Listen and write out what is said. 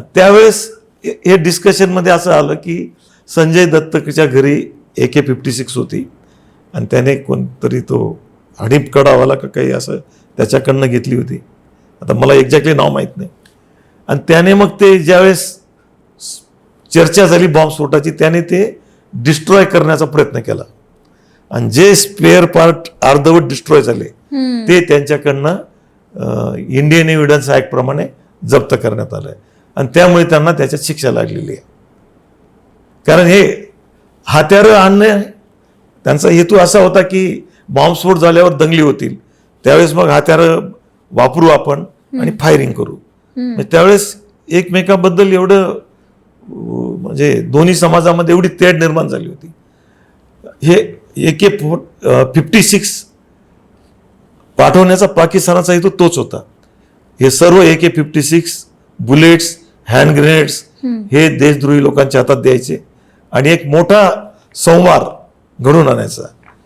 त्यावेळेस हे- डिस्कशनमध्ये असं आलं की संजय दत्तच्या घरी ए के फिफ्टी सिक्स होती. आणि त्याने कोणतरी तो हडीप कडावाला का काही असं त्याच्याकडनं घेतली होती. आता मला एक्झॅक्टली नाव माहीत नाही. आणि त्याने मग ते ज्यावेळेस चर्चा झाली बॉम्बस्फोटाची त्याने ते डिस्ट्रॉय करण्याचा प्रयत्न केला. आणि जे स्पेअर पार्ट अर्धवट डिस्ट्रॉय झाले ते त्यांच्याकडनं इंडियन एव्हिडन्स ऍक्ट प्रमाणे जप्त करण्यात आलंय. आणि त्यामुळे त्यांना त्याच्यात शिक्षा लागलेली आहे. कारण हे हत्यारं आणणे त्यांचा हेतू असा होता की बॉम्बस्फोट झाल्यावर दंगली होतील. त्यावेळेस मग हत्यारं वापरू आपण आणि फायरिंग करू. म्हणजे त्यावेळेस एकमेकाबद्दल एवढं म्हणजे दोन्ही समाजामध्ये एवढी तेढ निर्माण झाली होती. हे ए के फिफ्टी सिक्स पाठवण्याचा पाकिस्तानाचा हेतू तोच होता. हे सर्व A K fifty six bullets hand grenades हे देशद्रोही लोकांच्या हातात द्यायचे आणि एक मोठा संवार घडून आणायचा.